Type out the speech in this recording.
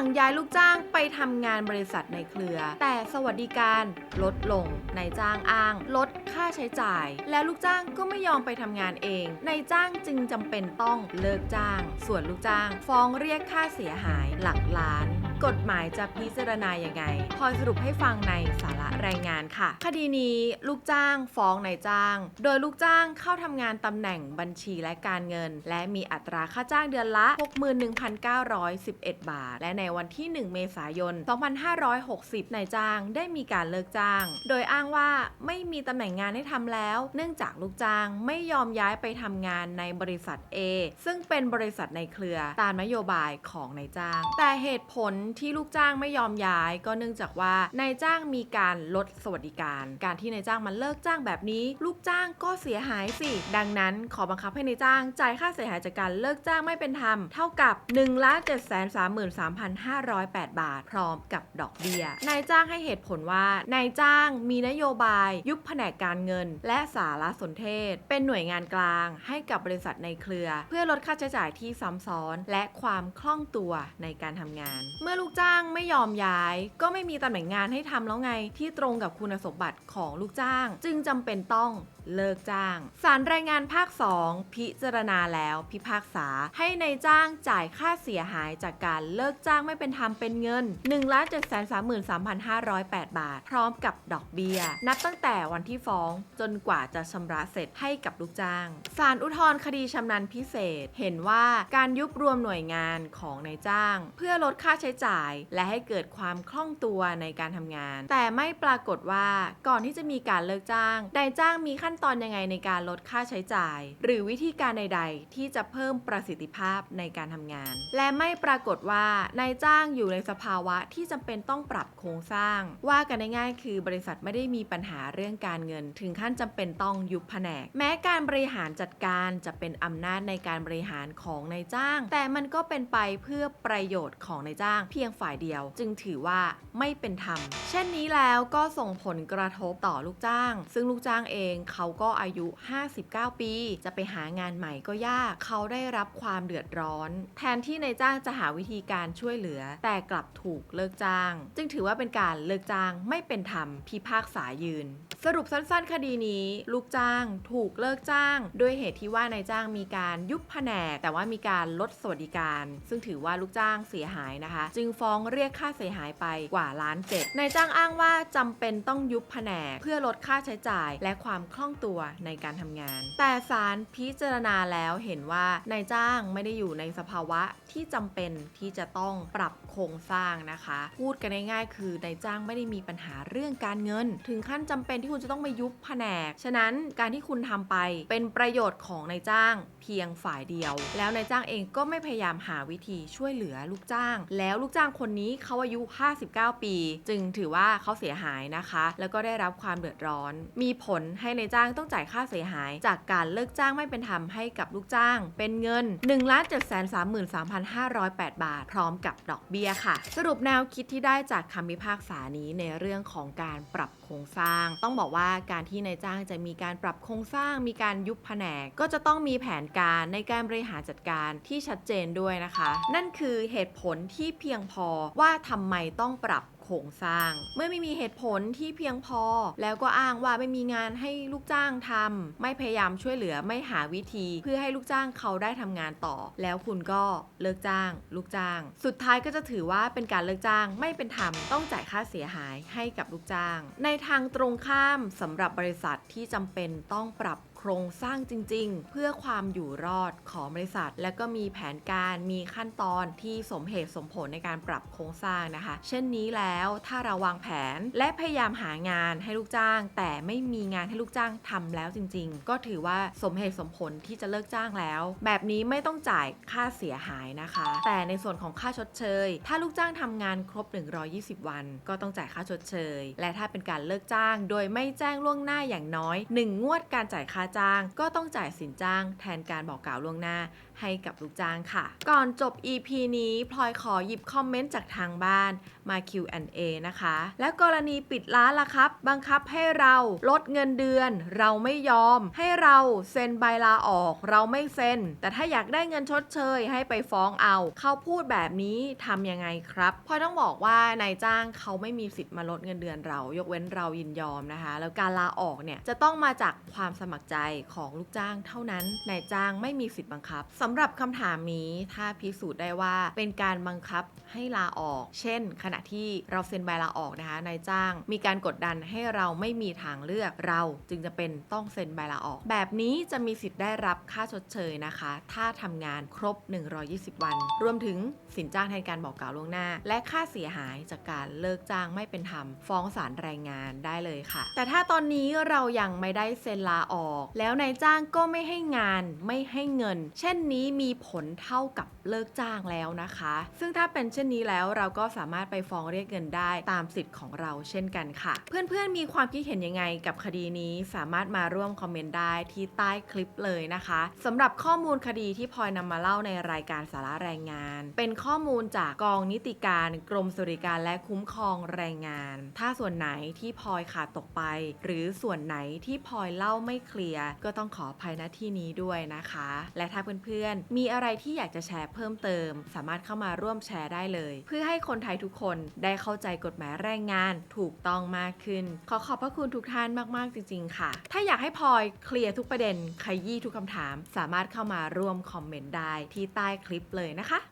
สั่งย้ายลูกจ้างไปทำงานบริษัทในเครือ แต่สวัสดิการลดลงนายจ้างอ้าง ลดค่าใช้จ่าย และลูกจ้างก็ไม่ยอมไปทำงานเองนายจ้างจึงจำเป็นต้องเลิกจ้าง ส่วนลูกจ้างฟ้องเรียกค่าเสียหายหลักล้าน กฎหมายจะพิจารณายังไงคอยสรุปให้ฟังในสาระรายงานค่ะ คดีนี้ลูกจ้างฟ้องนายจ้าง โดยลูกจ้างเข้าทำงานตำแหน่งบัญชีและการเงิน และมีอัตราค่าจ้างเดือนละ 61,911 บาท และในวันที่ 1 เมษายน 2560 นายจ้างได้มีการเลิกจ้าง โดยอ้างว่าไม่มีตำแหน่งงานให้ทำแล้ว เนื่องจากลูกจ้างไม่ยอมย้ายไปทำงานในบริษัท A ซึ่งเป็นบริษัทในเครือตามนโยบายของนายจ้าง แต่เหตุผลที่ลูกจ้างไม่ยอมย้าย ก็เนื่องจากว่านายจ้างมีการลดสวัสดิการ การที่นายจ้างมันเลิกจ้างแบบนี้ ลูกจ้างก็เสียหายสิ ดังนั้นขอบังคับให้นายจ้างจ่ายค่าเสียหายจากการเลิกจ้างไม่เป็นธรรมเท่ากับ1 7 3 3 508บาท พร้อมกับดอกเบี้ยนายจ้างให้เหตุผลว่านายจ้างมีนโยบายยุบแผนกการเงิน และสารสนเทศ เป็นหน่วยงานกลาง ให้กับบริษัทในเครือ เพื่อลดค่าใช้จ่ายที่ซ้ำซ้อน และความคล่องตัวในการทำงาน เมื่อลูกจ้างไม่ยอมย้าย ก็ไม่มีตำแหน่งงานให้ทำแล้วไงที่ตรงกับคุณสมบัติของลูกจ้าง จึงจำเป็นต้อง เลิกจ้าง สารรายงานภาค 2 พิจารณาแล้วพิพากษาให้ในายจ้างจ่ายค่าเสียหายจากการเลิกจ้างไม่เป็นธรรมเป็นเงิน 1 7 3 3 508 บาท พร้อมกับดอกเบี้ย นับตั้งแต่วันที่ฟ้องจนกว่าจะชำระเสร็จให้กับลูกจ้างศาลอุทธรณ์คดีชำนาญพิเศษเห็นว่าการยุบรวมหน่วยงานของนายจ้าง เพื่อลดค่าใช้จ่าย และให้เกิดความคล่องตัวในการทำงาน แต่ไม่ปรากฏว่าก่อนที่จะมีการเลิกจ้างนายจ้างมีขั้นตอนยังไงในการลดค่าใช้จ่าย หรือวิธีการใด ๆ ที่จะเพิ่มประสิทธิภาพในการทำงาน และไม่ปรากฏว่านายจ้างอยู่ในสภาวะที่จำเป็นต้องปรับโครงสร้าง ว่ากันง่ายๆคือบริษัทไม่ได้มีปัญหาเรื่องการเงิน ถึงขั้นจำเป็นต้องยุบแผนก แม้การบริหารจัดการจะเป็นอำนาจในการบริหารของนายจ้าง แต่มันก็เป็นไปเพื่อประโยชน์ของนายจ้าง เพียงฝ่ายเดียว จึงถือว่าไม่เป็นธรรม เช่นนี้แล้วก็ส่งผลกระทบต่อลูกจ้าง ซึ่งลูกจ้างเองเขาก็อายุ 59 ปี จะไปหางานใหม่ก็ยาก เขาได้รับความเดือดร้อน แทนที่นายจ้างจะหาวิธีการช่วยเหลือ แต่กลับถูกเลิกจ้าง จึงถือว่าเป็นการเลิกจ้างไม่เป็นธรรมพิพากษายืน สรุปสั้นๆ คดีนี้ ลูกจ้างถูกเลิกจ้าง ด้วยเหตุที่ว่านายจ้างมีการยุบแผนก แต่ว่ามีการลดสวัสดิการ ซึ่งถือว่าลูกจ้างเสียหายนะคะ จึงฟ้องเรียกค่าเสียหายไปกว่าล้านเจ็ดนายจ้างอ้างว่าจำเป็นต้องยุบแผนก เพื่อลดค่าใช้จ่ายและความคล่องตัวในการทำงาน แต่ศาลพิจารณาแล้วเห็นว่านายจ้างไม่ได้อยู่ในสภาวะที่จำเป็นที่จะต้องปรับโครงสร้างนะคะ พูดกันง่ายๆคือนายจ้างไม่ได้มีปัญหาเรื่องการเงิน ถึงขั้นจำเป็นที่คุณจะต้องมายุบแผนก ฉะนั้นการที่คุณทำไปเป็นประโยชน์ของนายจ้างเพียงฝ่ายเดียว แล้วนายจ้างเองก็ไม่พยายามหาวิธีช่วยเหลือลูกจ้าง แล้วลูกจ้างคนนี้เขาอายุ 59 ปี จึงถือว่าเขาเสียหายนะคะ แล้วก็ได้รับความเดือดร้อน มีผลให้นายจ้างต้องจ่ายค่าเสียหาย จากการเลิกจ้างไม่เป็นธรรมให้กับลูกจ้าง เป็นเงิน 1 7 3 3 3 5 0 8 บาท พร้อมกับดอกเบี้ยค่ะ สรุปแนวคิดที่ได้จากคำพิพากษานี้ในเรื่องของการปรับโครงสร้าง ต้องบอกว่าการที่นายจ้างจะมีการปรับโครงสร้าง มีการยุบแผนก ก็จะต้องมีแผนการในการบริหารจัดการที่ชัดเจนด้วยนะคะ นั่นคือเหตุผลที่เพียงพอว่าทำไมต้องปรับ โครงสร้าง เมื่อไม่มีเหตุผลที่เพียงพอ แล้วก็อ้างว่าไม่มีงานให้ลูกจ้างทำไม่พยายามช่วยเหลือไม่หาวิธี เพื่อให้ลูกจ้างเขาได้ทำงานต่อ แล้วคุณก็เลิกจ้าง ลูกจ้าง สุดท้ายก็จะถือว่าเป็นการเลิกจ้างไม่เป็นธรรมต้องจ่ายค่าเสียหายให้กับลูกจ้าง ในทางตรงข้ามสำหรับบริษัทที่จำเป็นต้องปรับ โครงสร้างจริง ๆ เพื่อความอยู่รอดของบริษัท และก็มีแผนการมีขั้นตอนที่สมเหตุสมผลในการปรับโครงสร้างนะคะ เช่นนี้แล้วถ้าเราวางแผนและพยายามหางานให้ลูกจ้าง แต่ไม่มีงานให้ลูกจ้างทำแล้วจริง ๆ ก็ถือว่าสมเหตุสมผลที่จะเลิกจ้างแล้ว แบบนี้ไม่ต้องจ่ายค่าเสียหายนะคะ แต่ในส่วนของค่าชดเชย ถ้าลูกจ้างทำงานครบ 120 วัน ก็ต้องจ่ายค่าชดเชย และถ้าเป็นการเลิกจ้าง โดยไม่แจ้งล่วงหน้าอย่างน้อย 1 งวดการจ่ายค่าจ้าง ก็ต้องจ่ายสินจ้าง แทนการบอกกล่าวล่วงหน้าให้กับลูกจ้างค่ะ ก่อนจบ EP นี้พลอยขอหยิบคอมเมนต์จากทางบ้านมา Q&A นะคะ และกรณีปิดร้านล่ะครับ บังคับให้เราลดเงินเดือน เราไม่ยอม ให้เราเซ็นใบลาออก เราไม่เซ็น แต่ถ้าอยากได้เงินชดเชยให้ไปฟ้องเอา เขาพูดแบบนี้ทำยังไงครับพลอยต้องบอกว่านายจ้างเขาไม่มีสิทธิ์มาลดเงินเดือนเรา ยกเว้นเรายินยอมนะคะ แล้วการลาออกเนี่ยจะต้องมาจากความสมัครใจของลูกจ้างเท่านั้นนายจ้างไม่มีสิทธิ์บังคับสำหรับคำถามนี้ถ้าพิสูจน์ได้ว่าเป็นการบังคับให้ลาออก เช่น ขณะที่เราเซ็นใบลาออกนะคะนายจ้าง มีการกดดันให้เราไม่มีทางเลือกเราจึงจะเป็นต้องเซ็นใบลาออก แบบนี้จะมีสิทธิ์ได้รับค่าชดเชยนะคะ ถ้าทำงานครบ 120 วัน รวมถึงสินจ้างแทนการบอกกล่าวล่วงหน้า และค่าเสียหายจากการเลิกจ้างไม่เป็นธรรมฟ้องศาลแรงงานได้เลยค่ะ แต่ถ้าตอนนี้เรายังไม่ได้เซ็นลาออกแล้วนายจ้างก็ไม่ให้งานไม่ให้เงิน เช่นนี้มีผลเท่ากับเลิกจ้างแล้วนะคะ ซึ่งถ้าเป็นเช่นนี้แล้วเราก็สามารถไปฟ้องเรียกเงินได้ตามสิทธิ์ของเราเช่นกันค่ะ เพื่อนๆมีความคิดเห็นยังไงกับคดีนี้สามารถมาร่วมคอมเมนต์ได้ที่ใต้คลิปเลยนะคะสำหรับข้อมูลคดีที่พลอยนำมาเล่าในรายการสาระแรงงาน เป็นข้อมูลจากกองนิติการกรมสวัสดิการและคุ้มครองแรงงาน ถ้าส่วนไหนที่พลอยขาดตกไป หรือส่วนไหนที่พลอยเล่าไม่เคลียร์ก็ต้องขออภัยณที่นี้ด้วยนะคะ และถ้าเพื่อนๆ มีอะไรที่อยากจะแชร์เพิ่มเติม สามารถเข้ามาร่วมแชร์ได้เลย เพื่อให้คนไทยทุกคนได้เข้าใจกฎหมายแรงงานถูกต้องมากขึ้น ขอขอบพระคุณทุกท่านมากๆจริง ๆ ค่ะ ถ้าอยากให้พลอยเคลียร์ทุกประเด็นขยี้ทุกคำถาม สามารถเข้ามาร่วมคอมเมนต์ได้ที่ใต้คลิปเลยนะคะ